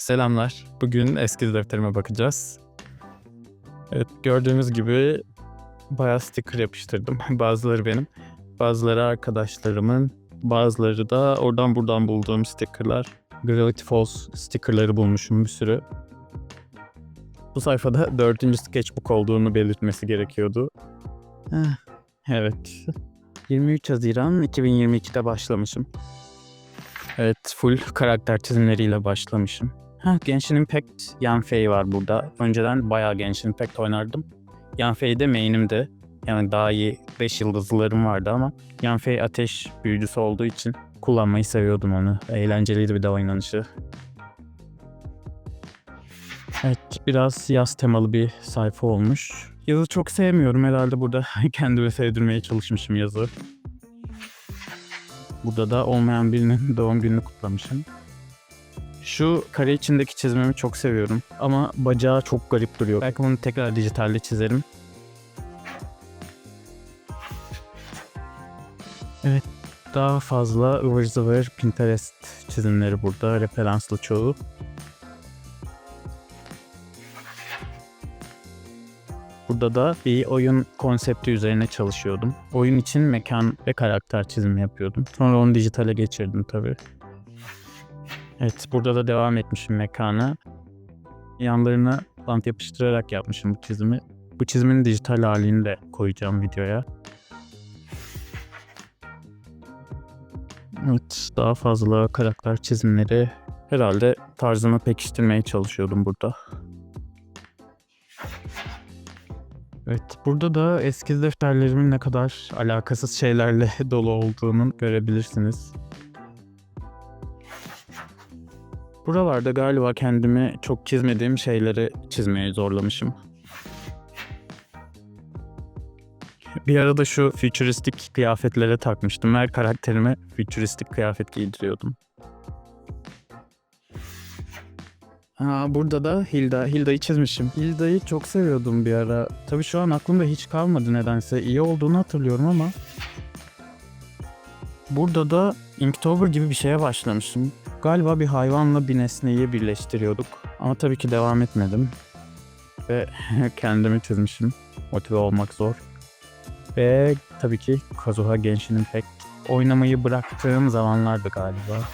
Selamlar. Bugün eski defterime bakacağız. Evet, gördüğünüz gibi bayağı sticker yapıştırdım. Bazıları benim, bazıları arkadaşlarımın, bazıları da oradan buradan bulduğum stickerlar. Gravity Falls stickerları bulmuşum bir sürü. Bu sayfada dördüncü sketchbook olduğunu belirtmesi gerekiyordu. Evet. 23 Haziran 2022'de başlamışım. Evet, full karakter çizimleriyle başlamışım. Ha, Genshin Impact Yanfei var burada. Önceden bayağı Genshin Impact oynardım. Yanfei de main'imdi. Yani daha iyi 5 yıldızlarım vardı ama Yanfei ateş büyücüsü olduğu için kullanmayı seviyordum onu. Eğlenceliydi bir de oynanışı. Evet, biraz yaz temalı bir sayfa olmuş. Yazı çok sevmiyorum herhalde burada. Kendime sevdirmeye çalışmışım yazı. Burada da olmayan birinin doğum gününü kutlamışım. Şu kare içindeki çizmemi çok seviyorum. Ama bacağı çok garip duruyor. Belki bunu tekrar dijitalde çizerim. Evet. Daha fazla ıvır zıvır Pinterest çizimleri burada. Referanslı çoğu. Burada da bir oyun konsepti üzerine çalışıyordum. Oyun için mekan ve karakter çizimi yapıyordum. Sonra onu dijitale geçirdim tabii. Evet, burada da devam etmişim mekana. Yanlarına bant yapıştırarak yapmışım bu çizimi. Bu çizimin dijital halini de koyacağım videoya. Evet, daha fazla karakter çizimleri herhalde tarzımı pekiştirmeye çalışıyordum burada. Evet, burada da eskiz defterlerimin ne kadar alakasız şeylerle dolu olduğunu görebilirsiniz. Buralarda galiba kendimi çok çizmediğim şeyleri çizmeye zorlamışım. Bir arada şu futuristik kıyafetlere takmıştım. Her karakterime futuristik kıyafet giydiriyordum. Ha, burada da Hilda. Hilda'yı çizmişim. Hilda'yı çok seviyordum bir ara. Tabii şu an aklımda hiç kalmadı nedense. İyi olduğunu hatırlıyorum ama. Burada da Inktober gibi bir şeye başlamışım. Galiba bir hayvanla bir nesneyi birleştiriyorduk. Ama tabii ki devam etmedim. Ve kendimi çizmişim. Motive olmak zor. Ve tabii ki Kazuha Genshin Impact oynamayı bıraktığım zamanlardı galiba.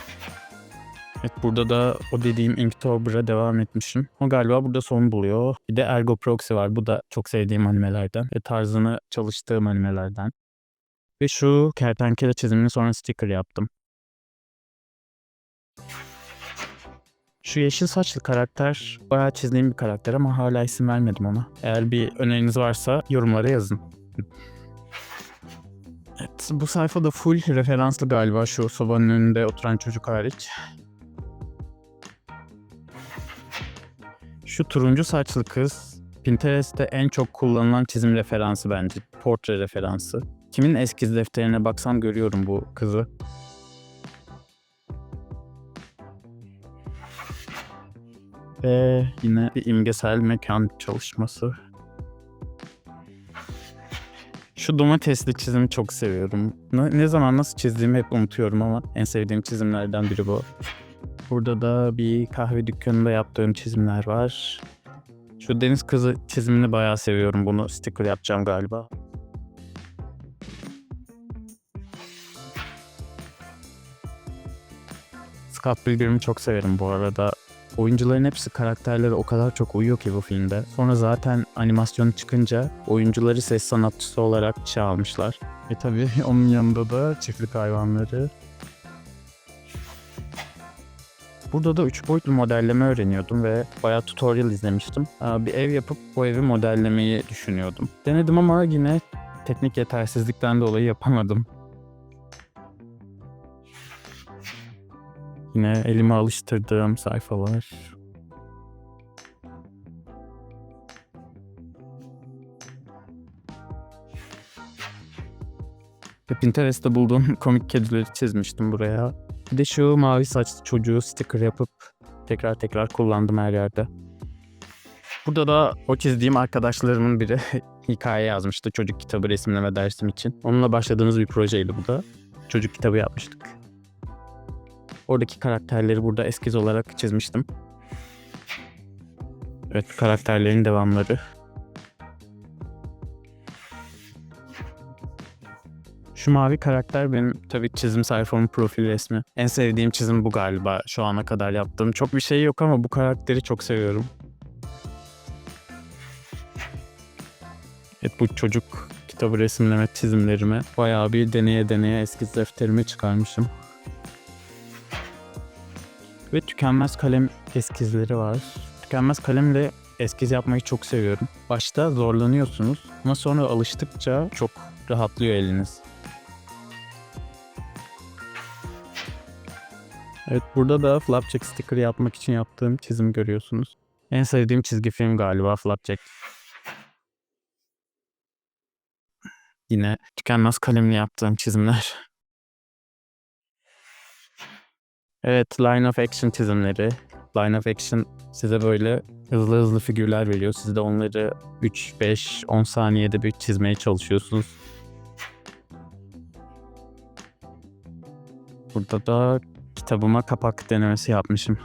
Evet burada da o dediğim Inktober'a devam etmişim. O galiba burada son buluyor. Bir de Ergo Proxy var. Bu da çok sevdiğim animelerden ve tarzını çalıştığım animelerden. Ve şu kertenkele çizimini sonra sticker yaptım. Şu yeşil saçlı karakter bayağı çizdiğim bir karakter ama hala isim vermedim ona. Eğer bir öneriniz varsa yorumlara yazın. Evet, bu sayfada full referanslı galiba şu sobanın önünde oturan çocuk hariç. Şu turuncu saçlı kız Pinterest'te en çok kullanılan çizim referansı bence. Portre referansı. Kimin eskiz defterine baksam görüyorum bu kızı. Ve yine bir imgesel mekan çalışması. Şu domatesli çizimi çok seviyorum. Ne, ne zaman nasıl çizdiğimi hep unutuyorum ama en sevdiğim çizimlerden biri bu. Burada da bir kahve dükkanında yaptığım çizimler var. Şu deniz kızı çizimini bayağı seviyorum. Bunu sticker yapacağım galiba. Scott Pilgrim'i çok severim bu arada. Oyuncuların hepsi karakterleri o kadar çok uyuyor ki bu filmde. Sonra zaten animasyonu çıkınca oyuncuları ses sanatçısı olarak işe almışlar. E tabi onun yanında da çiftlik hayvanları. Burada da 3 boyutlu modelleme öğreniyordum ve bayağı tutorial izlemiştim. Bir ev yapıp bu evi modellemeyi düşünüyordum. Denedim ama yine teknik yetersizlikten dolayı yapamadım. Yine elime alıştırdığım sayfalar. Pinterest'te bulduğum komik kedileri çizmiştim buraya. Bir de şu mavi saçlı çocuğu sticker yapıp tekrar tekrar kullandım her yerde. Burada da o çizdiğim arkadaşlarımın biri hikaye yazmıştı çocuk kitabı resimleme dersim için. Onunla başladığımız bir projeydi bu da. Çocuk kitabı yapmıştık. Oradaki karakterleri burada eskiz olarak çizmiştim. Evet karakterlerin devamları. Şu mavi karakter benim tabii çizim sayfamın profil resmi. En sevdiğim çizim bu galiba şu ana kadar yaptığım. Çok bir şey yok ama bu karakteri çok seviyorum. Evet bu çocuk kitabı resimleme çizimlerimi bayağı bir deneye deneye eskiz defterime çıkarmışım. Ve tükenmez kalem eskizleri var. Tükenmez kalemle eskiz yapmayı çok seviyorum. Başta zorlanıyorsunuz ama sonra alıştıkça çok rahatlıyor eliniz. Evet burada da Flapjack sticker yapmak için yaptığım çizim görüyorsunuz. En sevdiğim çizgi film galiba Flapjack. Yine tükenmez kalemle yaptığım çizimler. Evet, line of action çizimleri. Line of action size böyle hızlı hızlı figürler veriyor. Siz de onları 3, 5, 10 saniyede bir çizmeye çalışıyorsunuz. Burada da kitabıma kapak denemesi yapmışım.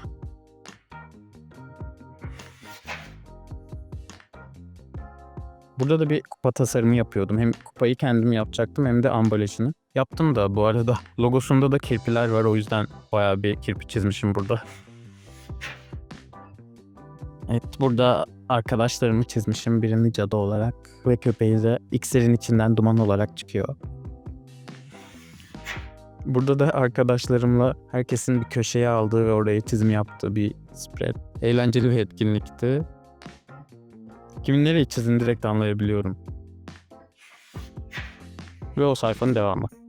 Burada da bir kupa tasarımı yapıyordum. Hem kupayı kendim yapacaktım hem de ambalajını. Yaptım da bu arada. Logosunda da kirpiler var o yüzden bayağı bir kirpi çizmişim burada. Evet burada arkadaşlarımı çizmişim. Birini cadı olarak ve köpeği de iksirin içinden duman olarak çıkıyor. Burada da arkadaşlarımla herkesin bir köşeye aldığı ve oraya çizim yaptığı bir spread. Eğlenceli bir etkinlikti. Kimin nereye çizdiğini direkt anlayabiliyorum. Ve o sayfanın devamı.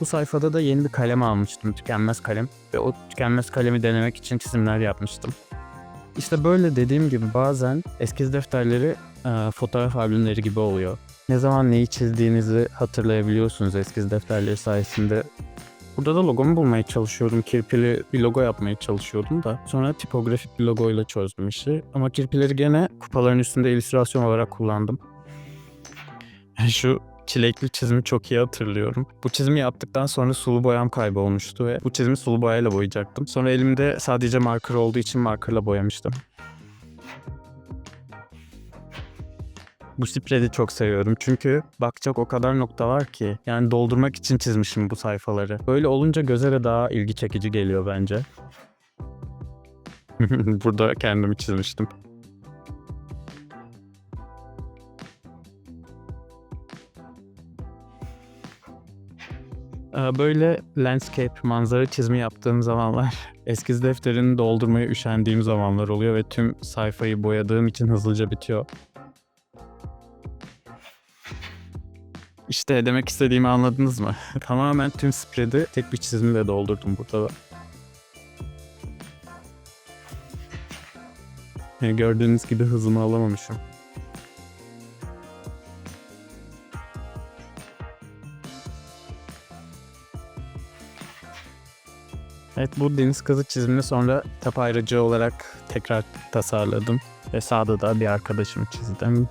Bu sayfada da yeni bir kalem almıştım. Tükenmez kalem. Ve o tükenmez kalemi denemek için çizimler yapmıştım. İşte böyle dediğim gibi bazen eskiz defterleri e, fotoğraf albümleri gibi oluyor. Ne zaman neyi çizdiğinizi hatırlayabiliyorsunuz eskiz defterleri sayesinde. Burada da logomu bulmaya çalışıyordum. Kirpili bir logo yapmaya çalışıyordum da. Sonra tipografik bir logoyla çözdüm işi. Ama kirpileri gene kupaların üstünde illüstrasyon olarak kullandım. Şu çilekli çizimi çok iyi hatırlıyorum. Bu çizimi yaptıktan sonra sulu boyam kaybolmuştu ve bu çizimi sulu boyayla boyayacaktım. Sonra elimde sadece marker olduğu için markerla boyamıştım. Bu spread'i çok seviyorum çünkü bakacak o kadar nokta var ki yani doldurmak için çizmişim bu sayfaları. Böyle olunca göze de daha ilgi çekici geliyor bence. Burada kendimi çizmiştim. Böyle landscape, manzara çizimi yaptığım zamanlar, eskiz defterini doldurmaya üşendiğim zamanlar oluyor ve tüm sayfayı boyadığım için hızlıca bitiyor. İşte demek istediğimi anladınız mı? Tamamen tüm spread'i tek bir çizimle doldurdum burada da. Yani gördüğünüz gibi hızımı alamamışım. Evet bu deniz kızı çizimini sonra tap ayrıcı olarak tekrar tasarladım. Ve sağda da bir arkadaşımı çizdim.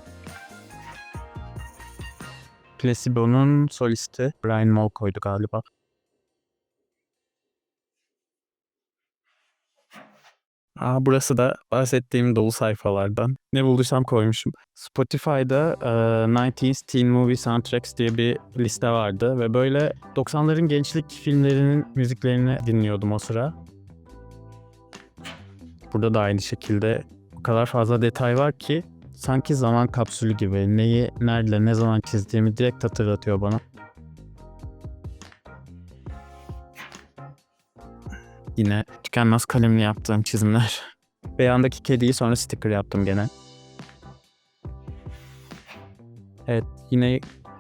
Placebo'nun solisti Brian Molko'ydu galiba. Aa, burası da bahsettiğim dolu sayfalardan. Ne bulduysam koymuşum. Spotify'da e, 90s Teen Movie Soundtracks diye bir liste vardı ve böyle 90'ların gençlik filmlerinin müziklerini dinliyordum o sıra. Burada da aynı şekilde o kadar fazla detay var ki sanki zaman kapsülü gibi neyi nerede ne zaman çizdiğimi direkt hatırlatıyor bana. Yine tükenmez kalemle yaptığım çizimler. Ve yandaki kediyi sonra sticker yaptım gene. Evet yine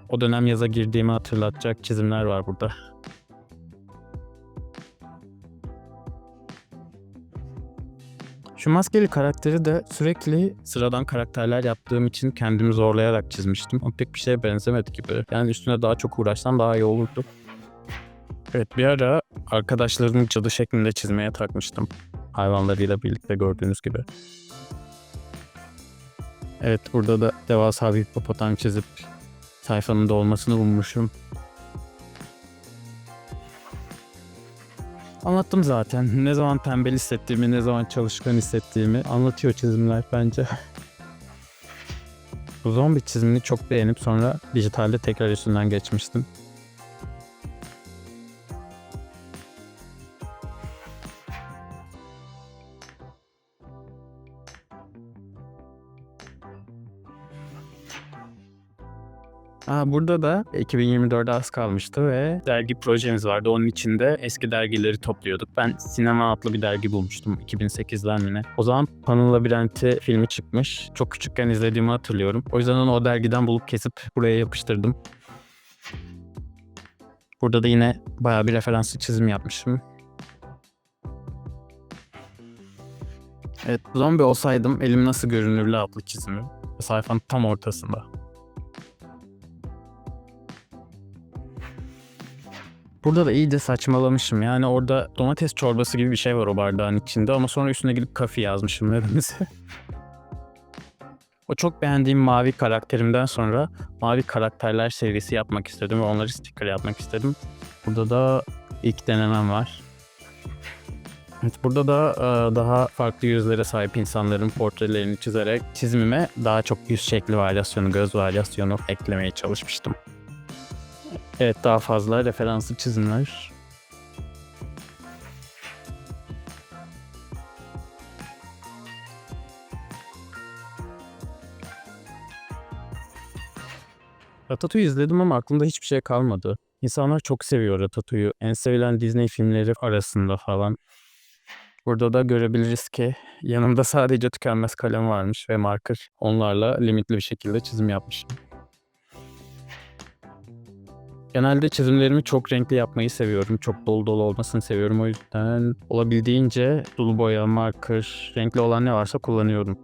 o dönem yaza girdiğimi hatırlatacak çizimler var burada. Şu maskeli karakteri de sürekli sıradan karakterler yaptığım için kendimi zorlayarak çizmiştim. Ama pek bir şeye benzemedi gibi. Yani üstüne daha çok uğraşsam daha iyi olurdu. Evet bir ara arkadaşlarımı cadı şeklinde çizmeye takmıştım. Hayvanlarıyla birlikte gördüğünüz gibi. Evet burada da devasa bir hipopotam çizip sayfanın dolmasını ummuşum. Anlattım zaten. Ne zaman tembel hissettiğimi, ne zaman çalışkan hissettiğimi anlatıyor çizimler bence. Bu zombi çizimini çok beğenip sonra dijitalde tekrar üstünden geçmiştim. Aa, burada da 2024'e az kalmıştı ve dergi projemiz vardı. Onun içinde eski dergileri topluyorduk. Ben Sinema adlı bir dergi bulmuştum 2008'den yine. O zaman Pan'ın Labirenti filmi çıkmış. Çok küçükken izlediğimi hatırlıyorum. O yüzden onu o dergiden bulup kesip buraya yapıştırdım. Burada da yine bayağı bir referanslı çizim yapmışım. Evet, zombi olsaydım elim nasıl görünürlü adlı çizimi. Sayfanın tam ortasında. Burada da iyice saçmalamışım. Yani orada domates çorbası gibi bir şey var o bardağın içinde ama sonra üstüne gidip kafi yazmışım nedense. o çok beğendiğim mavi karakterimden sonra mavi karakterler serisi yapmak istedim ve onları sticker yapmak istedim. Burada da ilk denemem var. Evet, burada da e, daha farklı yüzlere sahip insanların portrelerini çizerek çizimime daha çok yüz şekli varyasyonu, göz varyasyonu eklemeye çalışmıştım. Evet daha fazla referanslı çizimler. Ratatouille izledim ama aklımda hiçbir şey kalmadı. İnsanlar çok seviyor Ratatouille'u. En sevilen Disney filmleri arasında falan. Burada da görebiliriz ki yanımda sadece tükenmez kalem varmış ve marker. Onlarla limitli bir şekilde çizim yapmışım. Genelde çizimlerimi çok renkli yapmayı seviyorum. Çok dolu dolu olmasını seviyorum. O yüzden olabildiğince sulu boya, marker, renkli olan ne varsa kullanıyorum.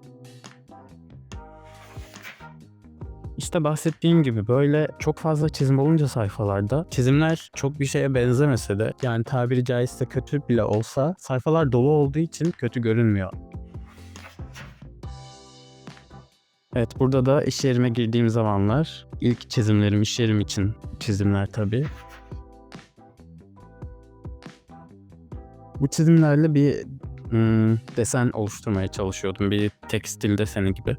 İşte bahsettiğim gibi böyle çok fazla çizim olunca sayfalarda çizimler çok bir şeye benzemese de yani tabiri caizse kötü bile olsa sayfalar dolu olduğu için kötü görünmüyor. Evet burada da iş yerime girdiğim zamanlar ilk çizimlerim iş yerim için çizimler tabii. Bu çizimlerle bir hmm, desen oluşturmaya çalışıyordum. Bir tekstil deseni gibi.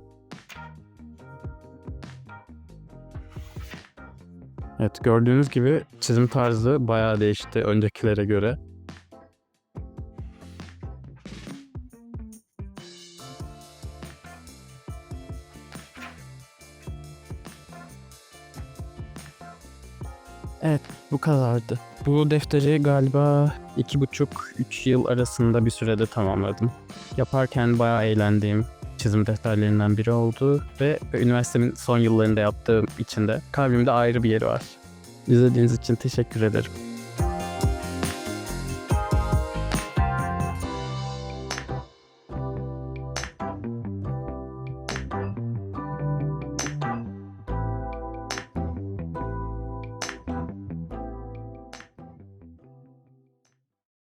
Evet gördüğünüz gibi çizim tarzı bayağı değişti öncekilere göre. Kadardı. Bu defteri galiba iki buçuk üç yıl arasında bir sürede tamamladım. Yaparken bayağı eğlendiğim çizim defterlerinden biri oldu ve üniversitemin son yıllarında yaptığım için de kalbimde ayrı bir yeri var. İzlediğiniz için teşekkür ederim.